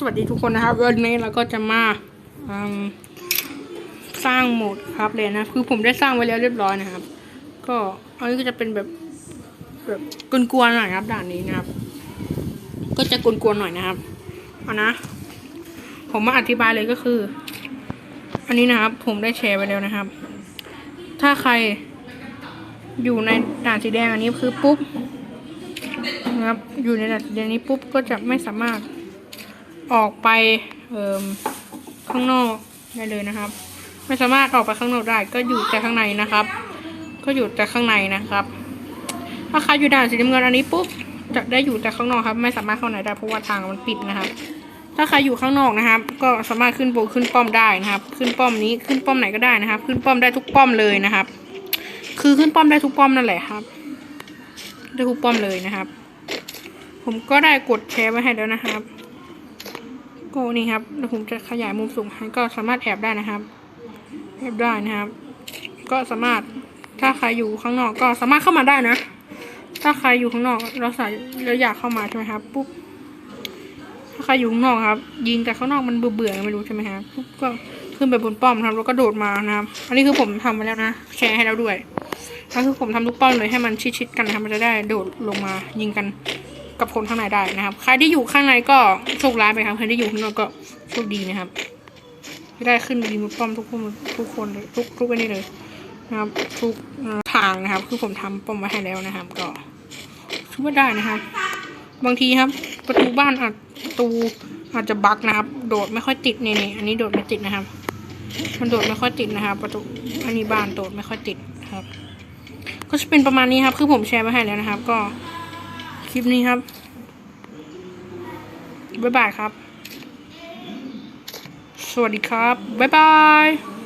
สวัสดีทุกคนนะครับ วันนี้เราก็จะมาสร้างโหมดครับเลยนะ คือผมได้สร้างไว้แล้วเรียบร้อยนะครับ ก็อันนี้ก็จะเป็นแบบแบบกวนๆหน่อยครับ ด่านนี้นะครับ ก็จะกวนๆหน่อยนะครับเอานะ ผมมาอธิบายเลยก็คือ อันนี้นะครับ ผมได้แชร์ไปแล้วนะครับ ถ้าใครอยู่ในด่านสีแดงอันนี้คือปุ๊บนะครับ อยู่ในดับเรียนนี้ปุ๊บก็จะไม่สามารถ ออกไปเข้างนอกได้เลยนะครับ ไม่สามารถออกไปข้างนอกได้ ก็อยู่แต่ข้างในนะครับ ก็อยู่แต่ข้างในนะครับ ถ้าใครอยู่ด่านสีน้ำเงินอันนี้ปุ๊บจะได้อยู่แต่ข้างนอกครับ ไม่สามารถเข้าไหนได้เพราะว่าทางมันปิดนะครับ ถ้าใครอยู่ข้างนอกนะครับ ก็สามารถขึ้นโบขึ้นป้อมได้นะครับ ขึ้นป้อมนี้ขึ้นป้อมไหนก็ได้นะครับ ขึ้นป้อมได้ทุกป้อมเลยนะครับ คือขึ้นป้อมได้ทุกป้อมนั่นแหละครับ ได้ทุกป้อมเลยนะครับ ผมก็ได้กดแชร์ไว้ให้แล้วนะครับ ก็นี่ครับแล้วผมจะขยายมุมสูงให้ก็สามารถแอบได้นะครับ แอบได้นะครับ ก็สามารถถ้าใครอยู่ข้างนอกก็สามารถเข้ามาได้นะ ถ้าใครอยู่ข้างนอกเราใส่เราอยากเข้ามาใช่ไหมครับปุ๊บถ้าใครอยู่ข้างนอกครับ ยิงแต่ข้างนอกมันเบื่อเบื่อไม่รู้ใช่ไหมครับปุ๊บก็ขึ้นไปบนป้อมครับแล้วก็โดดมานะครับ อันนี้คือผมทำไปแล้วนะแชร์ให้แล้วด้วยก็คือผมทำทุกป้อมเลยให้มันชิดๆกันนะครับมันจะได้โดดลงมายิงกัน กับคนข้างในได้นะครับ ใครที่อยู่ข้างในก็โชคร้ายไปครับ ใครที่อยู่ข้างนอกก็โชคดีนะครับ ได้ขึ้นยิงบนป้อมทุกคนทุกคนเลยทุกทุกอันนี้เลยนะครับ ทุกทางนะครับ คือผมทำป้อมไว้ให้แล้วนะครับ ก็ช่วยได้นะครับ บางทีครับ ประตูบ้านอาจประตูอาจจะบั๊กนะครับ โดดไม่ค่อยติดนี่นี่อันนี้โดดไม่ติดนะครับ มันโดดไม่ค่อยติดนะครับ ประตูอันนี้บ้านโดดไม่ค่อยติดครับ ก็จะเป็นประมาณนี้ครับ คือผมแชร์มาให้แล้วนะครับ ก็ ลิปนี้ครับ บ๊ายบายครับ สวัสดีครับ บ๊ายบาย